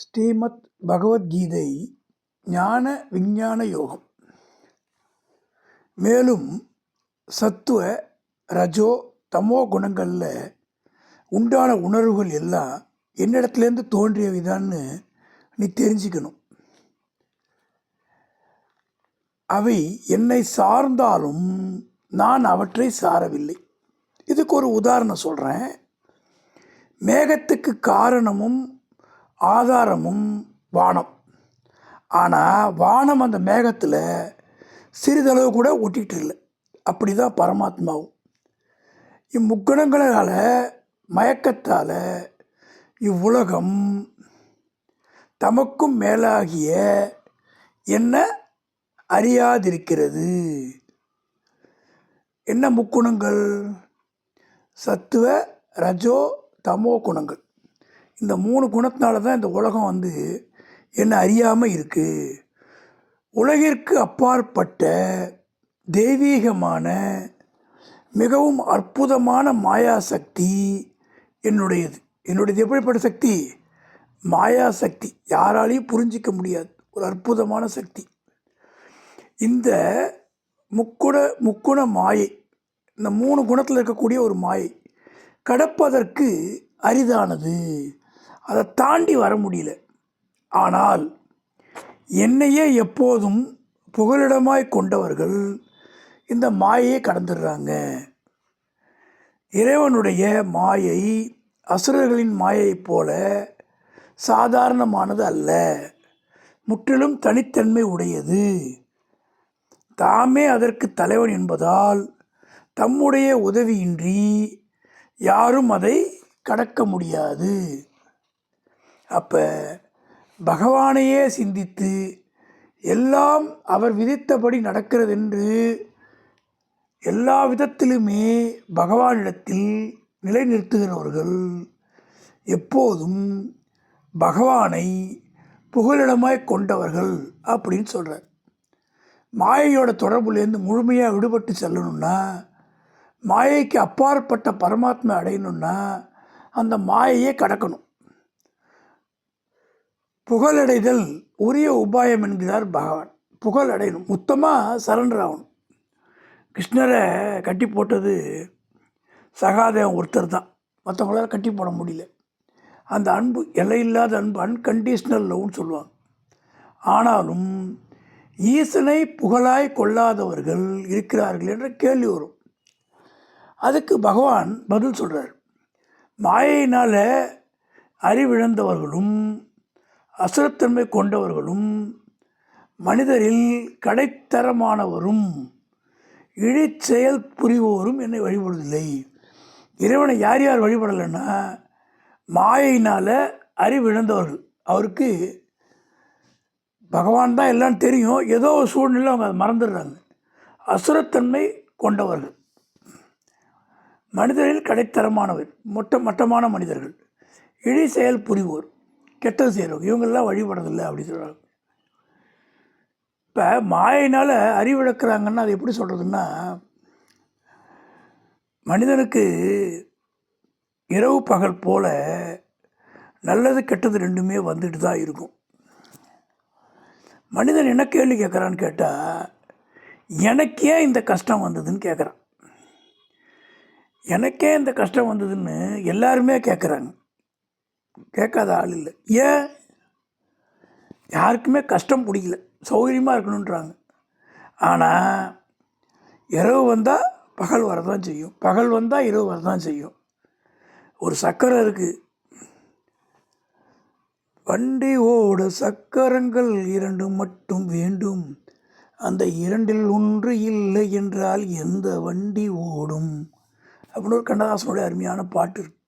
ஸ்ரீமத் பகவத்கீதை ஞான விஞ்ஞான யோகம். மேலும் சத்துவ ரஜோ தமோ குணங்களில் உண்டான உணர்வுகள் எல்லாம் என்னிடத்துலேருந்து தோன்றியவைதான்னு நீ தெரிஞ்சுக்கணும். அவை என்னை சார்ந்தாலும் நான் அவற்றை சாரவில்லை. இதுக்கு ஒரு உதாரணம் சொல்கிறேன் மேகத்துக்கு காரணமும் ஆதாரமும் வானம். ஆனால் வானம் அந்த மேகத்தில் சிறிதளவு கூட ஒட்டிகிட்டு இல்லை. அப்படி தான் பரமாத்மாவும். இம்முக்கணங்களால் மயக்கத்தால் இவ்வுலகம் தமக்கும் மேலாகிய என்ன அறியாதிருக்கிறது? என்ன முக்குணங்கள்? சத்துவ ரஜோ தமோ குணங்கள். இந்த மூணு குணத்தினால தான் இந்த உலகம் வந்து என்ன அறியாமல் இருக்குது உலகிற்கு அப்பாற்பட்ட தெய்வீகமான மிகவும் அற்புதமான மாயா சக்தி என்னுடையது. என்னுடையது எப்படிப்பட்ட சக்தி? மாயா சக்தி யாராலையும் புரிஞ்சிக்க முடியாது. ஒரு அற்புதமான சக்தி. இந்த முக்குண முக்குண மாயை இந்த மூணு குணத்தில் இருக்கக்கூடிய ஒரு மாயை கடப்பதற்கு அரிதானது. அதை தாண்டி வர முடியல. ஆனால் என்னையே எப்போதும் புகலிடமாய் கொண்டவர்கள் இந்த மாயையை கடந்துடுறாங்க. இறைவனுடைய மாயை அசுரர்களின் மாயைப் போல சாதாரணமானது அல்ல. முற்றிலும் தனித்தன்மை உடையது. தாமே அதற்கு தலைவன் என்பதால் தம்முடைய உதவியின்றி யாரும் அதை கடக்க முடியாது. அப்போ பகவானையே சிந்தித்து எல்லாம் அவர் விதித்தபடி நடக்கிறது என்று எல்லா விதத்திலுமே பகவானிடத்தில் நிலைநிறுத்துகிறவர்கள் எப்போதும் பகவானை புகலிடமாய் கொண்டவர்கள் அப்படின்னு சொல்கிறார் மாயையோட தொடர்புலேருந்து முழுமையாக விடுபட்டு செல்லணும்னா மாயைக்கு அப்பாற்பட்ட பரமாத்மா அடையணும்னா அந்த மாயையே கடக்கணும். புகழடைதல் உரிய உபாயம் என்கிறார் பகவான். புகழ் அடையணும் மொத்தமாக சரண்டர் ஆகணும் கிருஷ்ணரை கட்டி போட்டது சகாதேவன் ஒருத்தர் தான். மற்றவங்களால் கட்டி போட முடியல. அந்த அன்பு எல்லையில்லாத அன்பு அன்கண்டிஷ்னல் லவ்னு சொல்லுவாங்க. ஆனாலும் ஈசனை புகழாய் கொள்ளாதவர்கள் இருக்கிறார்கள் என்ற கேள்வி வரும். அதுக்கு பகவான் பதில் சொல்கிறார் மாயையினால் அறிவிழந்தவர்களும் அசுரத்தன்மை கொண்டவர்களும் மனிதரில் கடைத்தரமானவரும் இழிச்செயல் புரிவோரும் என்னை வழிபடுவதில்லை. இறைவனை யார் யார் வழிபடலைன்னா மாயினால் அறிவிழந்தவர்கள். அவருக்கு பகவான் தான் எல்லாம் தெரியும். ஏதோ ஒரு சூழ்நிலை அவங்க அதை மறந்துடுறாங்க. அசுரத்தன்மை கொண்டவர்கள். மனிதரில் கடைத்தரமானவர் மொட்ட மட்டமான மனிதர்கள். இழி செயல் புரிவோர். கெட்டது செய்கிறவங்க இவங்கெல்லாம் வழிபடுறதில்லை அப்படின்னு சொல்கிறாங்க இப்போ மாயினால் அறிவிழக்கிறாங்கன்னா அது எப்படி சொல்கிறதுன்னா மனிதனுக்கு இரவு பகல் போல நல்லது கெட்டது ரெண்டுமே வந்துட்டு தான் இருக்கும். மனிதன் என்ன கேள்வி கேட்குறான்னு கேட்டால் எனக்கே இந்த கஷ்டம் வந்ததுன்னு கேட்குறான். எனக்கே இந்த கஷ்டம் வந்ததுன்னு எல்லாருமே கேட்குறாங்க. கேட்காத ஆள் இல்லை. ஏன்? யாருக்குமே கஷ்டம் பிடிக்கல. சௌகரியமாக இருக்கணுன்றாங்க. ஆனால் இரவு வந்தால் பகல் வரதான் செய்யும். பகல் வந்தால் இரவு வரதான் செய்யும். ஒரு சக்கரை இருக்குது வண்டி ஓட சக்கரங்கள் இரண்டு மட்டும் வேண்டும். அந்த இரண்டில் ஒன்று இல்லை என்றால் எந்த வண்டி ஓடும்? அப்படின்னு ஒரு கண்ணதாசனுடைய அருமையான பாட்டு இருக்குது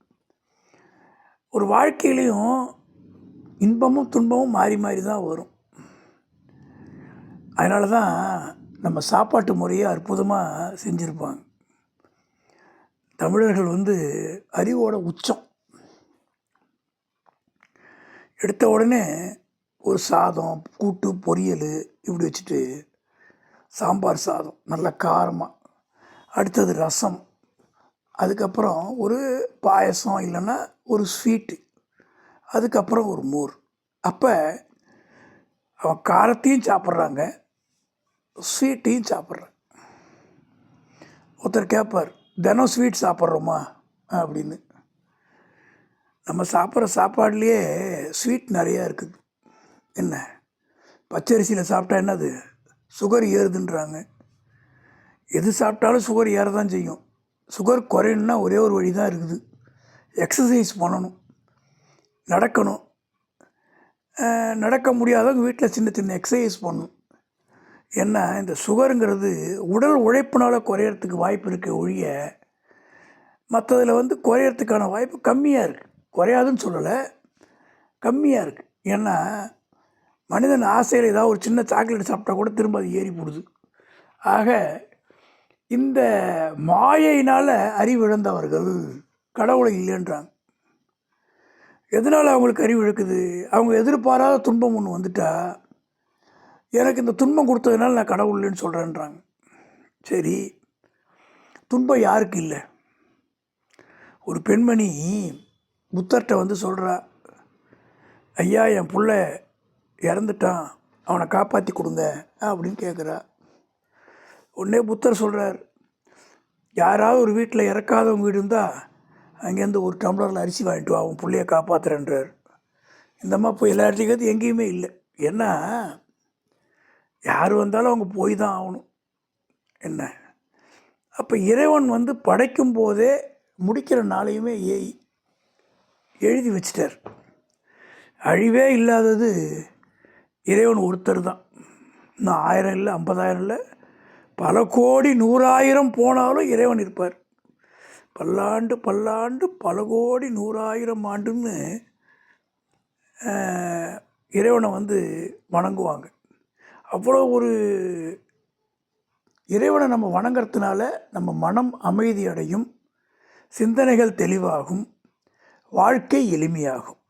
ஒரு வாழ்க்கையிலையும் இன்பமும் துன்பமும் மாறி மாறி தான் வரும். அதனால தான் நம்ம சாப்பாட்டு முறையை அற்புதமாக செஞ்சுருப்பாங்க. தமிழர்கள் வந்து அறிவோட உச்சம். எடுத்த உடனே ஒரு சாதம் கூட்டு பொரியல் இப்படி வச்சுட்டு சாம்பார் சாதம் நல்ல காரமாக அடுத்தது ரசம். அதுக்கப்புறம் ஒரு பாயசம் இல்லைன்னா ஒரு ஸ்வீட்டு அதுக்கப்புறம் ஒரு மோர். அப்போ அவன் காரத்தையும் சாப்பிட்றாங்க ஸ்வீட்டையும் சாப்பிட்றான் ஒருத்தர் கேட்பார் தினம் ஸ்வீட் சாப்பிட்றோமா? அப்படின்னு. நம்ம சாப்பிட்ற சாப்பாடுலேயே ஸ்வீட் நிறையா இருக்குது. என்ன? பச்சரிசியில் சாப்பிட்டா என்னது? சுகர் ஏறுதுன்றாங்க. எது சாப்பிட்டாலும் சுகர் ஏற தான் செய்யும். சுகர் குறையணுன்னா ஒரே ஒரு வழி தான் இருக்குது. எக்ஸசைஸ் பண்ணணும். நடக்கணும். நடக்க முடியாதவங்க வீட்டில் சின்ன சின்ன எக்ஸசைஸ் பண்ணணும். ஏன்னா இந்த சுகருங்கிறது உடல் உழைப்பினால் குறையறதுக்கு வாய்ப்பு இருக்க ஒழிய மற்றதில் வந்து குறையறதுக்கான வாய்ப்பு கம்மியாக இருக்குது குறையாதுன்னு சொல்லலை. கம்மியாக இருக்குது ஏன்னா மனிதன் ஆசையில் ஏதாவது ஒரு சின்ன சாக்லேட் சாப்பிட்டா கூட திரும்ப அது ஏறி போடுது. ஆக இந்த மாயையினால் அறிவிழந்தவர்கள் கடவுளை இல்லைன்றாங்க. எதனால் அவங்களுக்கு அறிவு இழக்குது அவங்க எதிர்பாராத துன்பம் ஒன்று வந்துட்டா எனக்கு இந்த துன்பம் கொடுத்ததுனால நான் கடவுள் இல்லைன்னு சொல்கிறேன்றாங்க சரி துன்பம் யாருக்கு இல்லை? ஒரு பெண்மணி புத்தர்கிட்ட வந்து சொல்கிறா ஐயா என் பிள்ளை இறந்துட்டான் அவனை காப்பாற்றி கொடுங்க அப்படின்னு கேட்குறா உடனே புத்தர் சொல்கிறார் யாராவது ஒரு வீட்டில் இறக்காதவங்க வீடு இருந்தால் அங்கேருந்து ஒரு டம்ளரில் அரிசி வாங்கிட்டு வா அவன் பிள்ளைய காப்பாற்றுறன்றார் இந்த மாதிரி போய் எல்லா இடத்துக்கு எங்கேயுமே இல்லை. ஏன்னா யார் வந்தாலும் அவங்க போய் தான் ஆகணும். என்ன? அப்போ இறைவன் வந்து படைக்கும் போதே முடிக்கிற நாளையுமே ஏ எழுதி வச்சிட்டார். அழிவே இல்லாதது இறைவன் ஒருத்தர் தான். இன்னும் ஆயிரம் இல்லை ஐம்பதாயிரம் இல்லை பல கோடி நூறாயிரம் போனாலும் இறைவன் இருப்பார். பல்லாண்டு பல்லாண்டு பல கோடி நூறாயிரம் ஆண்டுன்னு இறைவனை வந்து வணங்குவாங்க. அவ்வளோ ஒரு இறைவனை நம்ம வணங்குறதுனால நம்ம மனம் அமைதி அடையும் சிந்தனைகள் தெளிவாகும் வாழ்க்கை எளிமையாகும்.